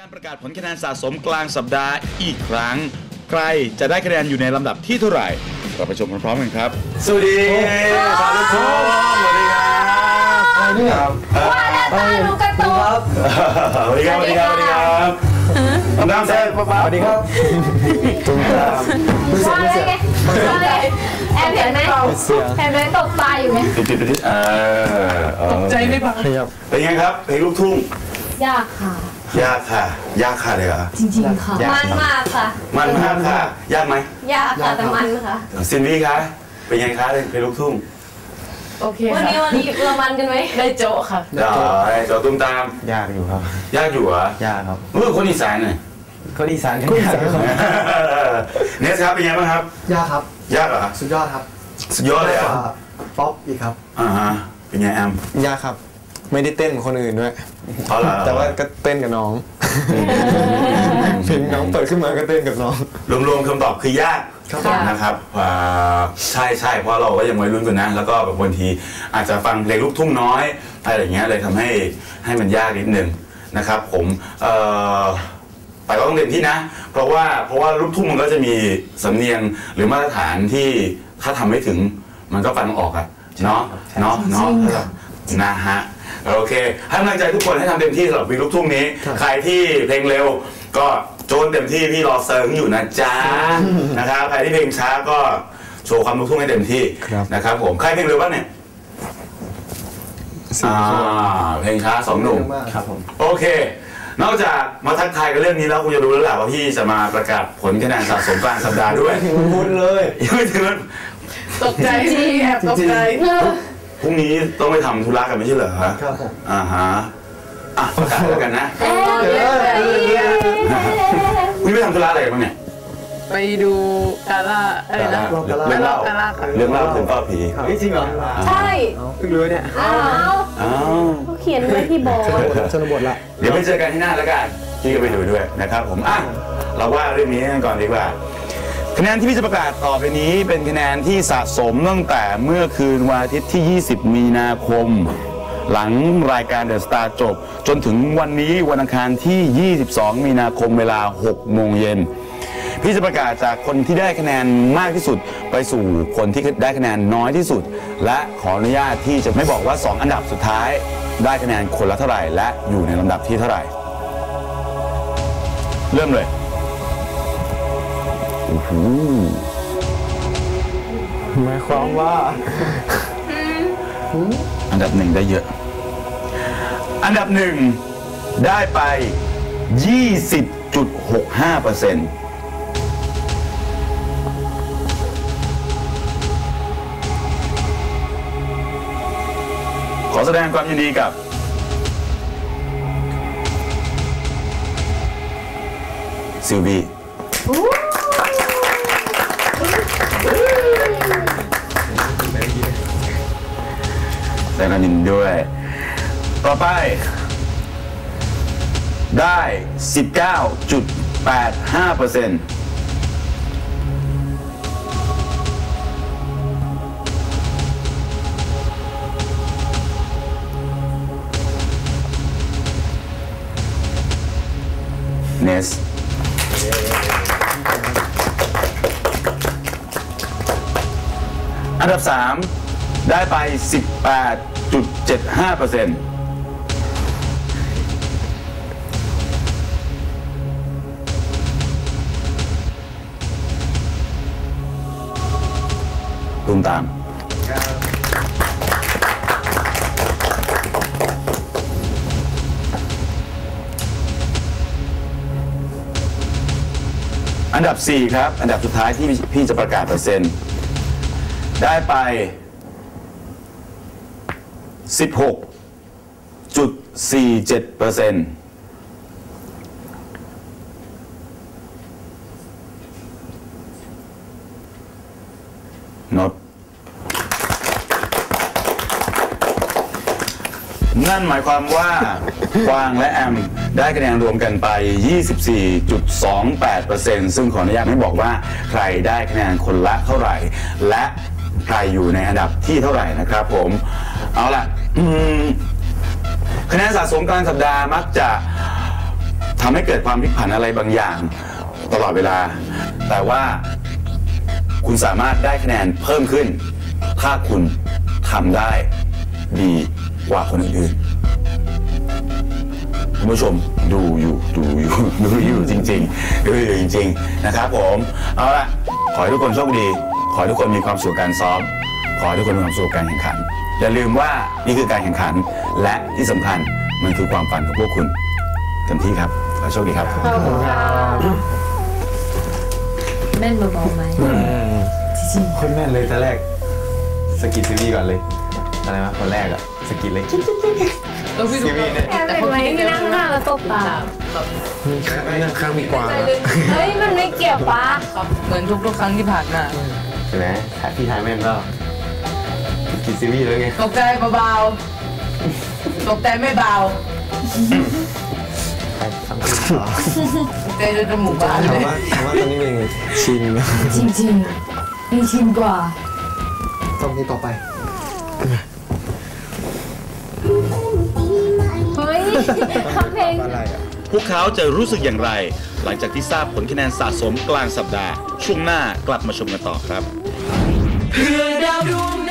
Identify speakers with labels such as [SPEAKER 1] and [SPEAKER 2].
[SPEAKER 1] การประกาศผลคะแนนสะสมกลางสัปดาห์อีกครั้ง ใครจะได้คะแนนอยู่ในลำดับที่เท่าไหร่เราไปชมพร้อมๆกันครับ สวัสดีสวัสดีครับสวัสดีครับ
[SPEAKER 2] ว่าแล้วตาดูการ์ตูน
[SPEAKER 1] สวัสดีครับสวัสดีครับสวัสดีครับน้องดำเซ่ป๊าป๊าสวัสดีครับ
[SPEAKER 2] ว่าแล้วไงว่าแล้วแอบเห็นไหมเห็นไหมตกปลาอยู่ไหม
[SPEAKER 1] ติดติดติดเออใจไม่พักเป็นไงครับเพลงลูกทุ่ง
[SPEAKER 2] ยากค่ะ
[SPEAKER 1] ยากค่ะ ยากค่ะเลยเหรอ
[SPEAKER 2] จริงๆค่ะ มันมากค่ะ
[SPEAKER 1] มันมากค่ะ ยากไหม
[SPEAKER 2] ยากค่ะแต่มันค่ะ
[SPEAKER 1] ซินดี้คะ เป็นไงคะเพลงลูกทุ่ง
[SPEAKER 3] โอเค
[SPEAKER 2] วันนี้
[SPEAKER 3] ค่ะ
[SPEAKER 2] วันนี้เรามันกันไหม
[SPEAKER 3] ได้โจะค่ะ
[SPEAKER 1] ได้จอตุ้มตาม
[SPEAKER 4] ยากอยู่ครับ
[SPEAKER 1] ยากอยู่เหรอ ยา
[SPEAKER 4] กครับ
[SPEAKER 1] เมื่อคนอีสานหน่อย
[SPEAKER 4] ก็อีสานก็ยากครับ
[SPEAKER 1] เนสครับเป็นไงบ้างครับ
[SPEAKER 5] ยากครับ
[SPEAKER 1] ยากเหรอ
[SPEAKER 5] สุดยอดครับ
[SPEAKER 1] สุดยอดเลยเหร
[SPEAKER 5] ก
[SPEAKER 1] อะ
[SPEAKER 5] ว่าป๊อปอีกครับ
[SPEAKER 1] อ่าฮะ เป็นไงแอม
[SPEAKER 4] ยากครับ ไม่ได้เต้นเหมือนคนอื่นด้วย
[SPEAKER 1] เพราะเหรอ
[SPEAKER 4] แต่ว่าก็เต้นกับน้องเพลงน้องเปิดขึ้นมาก็เต้นกับน้อง
[SPEAKER 1] รวมๆคำตอบคือยาก
[SPEAKER 5] ครับผม
[SPEAKER 1] นะครับอ่าใช่ใช่เพราะเราก็ยังวัยรุ่นกันนะ แล้วก็แบบบางทีอาจจะฟังเพลงลูกทุ่งน้อยอะไรอย่างเงี้ยเลยทำให้ให้มันยากนิดนึงนะครับ ผมเอ่อแต่ก็ต้องเต็มที่นะ เพราะว่าเพราะว่าลูกทุ่งมันก็จะมีสำเนียงหรือมาตรฐานที่ถ้าทำไม่ถึงมันก็ฟังออกอะเนาะเนาะเนาะ นะฮะโอเคให้กำลังใจทุกคนให้ทำเต็มที่สำหรับวีลูกทุ่งนี้ ใครที่เพลงเร็วก็โจนเต็มที่พี่รอเซิร์ฟอยู่นะจ๊ะนะครับใครที่เพลงช้าก็โชว์ความลูกทุ่งให้เต็มที่
[SPEAKER 4] ครับ
[SPEAKER 1] นะครับผมใครเพลงเร็วบ้างเนี่ย
[SPEAKER 4] สี่
[SPEAKER 1] อ่า
[SPEAKER 4] คน
[SPEAKER 1] เพลงช้าสองหนุ่ม
[SPEAKER 4] ครับผม
[SPEAKER 1] โอเค นอกจากมาทักทายกันเรื่องนี้แล้วคุณจะรู้แล้วแหละว่าพี่จะมาประกาศผลคะแนนสะสมกลางสัปดาห์ด้วย
[SPEAKER 4] พูดเลย
[SPEAKER 1] ยังไม่ถึงนั้น
[SPEAKER 3] ตกใจพี่แอบตกใจ
[SPEAKER 1] พรุ่งนี้ต้องไปทำธุระกันไม่ใช่เหรอ
[SPEAKER 5] ครับผม
[SPEAKER 1] อ่าฮะอะประกาศแล้วกันนะ
[SPEAKER 2] เอ้ย
[SPEAKER 1] พรุ่งนี้ไปทำธุระอะไรกันบ้างเนี่ย
[SPEAKER 3] ไปดูกาล่าอะไรนะ
[SPEAKER 1] เรื่องเล่า
[SPEAKER 3] กาล่าค่ะ
[SPEAKER 1] เรื่องเล่าถึงป้าผี
[SPEAKER 4] เฮ้ยจริงเหรอ
[SPEAKER 2] ใช่
[SPEAKER 4] เพิ่งรู้เนี่ย
[SPEAKER 2] อ้าว
[SPEAKER 1] อ้าว
[SPEAKER 2] เขาเขียนไว้ที่โบสถ์
[SPEAKER 5] ชนบทละ
[SPEAKER 1] เดี๋ยวไปเจอกันที่หน้าแล้วกันพี่ก็ไปดูด้วยนะครับผมอะเราว่าเรื่องนี้กันก่อนดีกว่า คะแนนที่พี่จะประกาศต่อไปนี้เป็นคะแนนที่สะสมตั้งแต่เมื่อคืนวันอาทิตย์ที่ 20 มีนาคม หลังรายการเดอะสตาร์จบ จนถึงวันนี้วันอังคารที่ 22 มีนาคมเวลา 6 โมงเย็น พี่จะประกาศจากคนที่ได้คะแนนมากที่สุดไปสู่คนที่ได้คะแนนน้อยที่สุด และขออนุญาตที่จะไม่บอกว่า 2 อันดับสุดท้าย ได้คะแนนคนละเท่าไหร่ และอยู่ในลำดับที่เท่าไหร่ เริ่มเลย ห
[SPEAKER 4] หมายความว่า
[SPEAKER 1] อันดับหนึ่งได้เยอะ อันดับหนึ่งได้ไป 20.65เปอร์เซ็นต์ขอแสดงความยินดีกับ ซิลวี แสดงความยินด้วย ต่อไป ได้ 19.85เปอร์เซ็นต์ ดับ 3 ได้ไป 18.75เปอร์เซ็นต์ตุ้มตาม อันดับ 4 ครับ อันดับสุดท้ายที่พี่จะประกาศเปอร์เซ็นต์ ได้ไป 16.47เปอร์เซ็นต์นดนั่นหมายความว่ากวางและแอม ได้คะแนนรวมกันไป 24.28%ซึ่งขออนุญาตไม่บอกว่าใครได้คะแนนคนละเท่าไหร่ และ ใครอยู่ในอันดับที่เท่าไหร่นะครับผมเอาล่ะคะแนนสะสมกลางสัปดาห์มักจะทำให้เกิดความพลิกผันอะไรบางอย่าง ตลอดเวลา แต่ว่าคุณสามารถได้คะแนนเพิ่มขึ้น ถ้าคุณทำได้ดีกว่าคนอื่นคุณผู้ชมดูอยู่ดูอยู่ดูอยู่จริงๆดูอยู่จริง ๆ นะครับผม เอาละขอให้ทุกคนโชคดี ขอให้ทุกคนมีความสุขกับการซ้อม ขอให้ทุกคนมีความสุขกับการแข่งขัน อย่าลืมว่านี่คือการแข่งขัน และที่สำคัญมันคือความฝันของพวกคุณเต็มที่ครับขอให้โชคดีครับ
[SPEAKER 2] ขอบคุณค่ะแม่นเบาๆไหม
[SPEAKER 4] คนแม่นเลยแต่แรกสกิดซีวีก่อนเลยอะไรวะคนแรกอะสกิดเลย
[SPEAKER 3] เออพี่ดู
[SPEAKER 4] ซีวีเนี่ย
[SPEAKER 2] แอบเห็นไหมที่นั่งหน้าแล้วตบตา
[SPEAKER 3] แบบ
[SPEAKER 4] นั่งข้างมีกวาง
[SPEAKER 3] ใจ
[SPEAKER 4] อะ
[SPEAKER 3] เลย
[SPEAKER 2] เฮ้ยมันไม่เกี่ยวปะ
[SPEAKER 3] ครับเหมือนทุกๆครั้งที่ผ่านมา
[SPEAKER 4] ใช่ไหมถ่ายพี่ถ่ายแม่นเปล่าสกิดซีวีเลยไง
[SPEAKER 3] ตกใจเบาๆตกใจไม่เบา
[SPEAKER 4] ถ่ายสังเกตต่อ
[SPEAKER 3] ตกใจจนจมูกบานเล
[SPEAKER 4] ถาม
[SPEAKER 3] ย
[SPEAKER 4] ว่าถามว่าตอนนี้เป็นยังไงชินนะ
[SPEAKER 2] จริงๆนี่ชินกว่า
[SPEAKER 4] ต้องนี้ต่อไป
[SPEAKER 2] เฮ้ยคำเพลง
[SPEAKER 4] อะไรอะ
[SPEAKER 1] พวกเขาจะรู้สึกอย่างไร หลังจากที่ทราบผลคะแนนสะสมกลางสัปดาห์ ช่วงหน้ากลับมาชมกันต่อครับ
[SPEAKER 5] Hör da Blumen.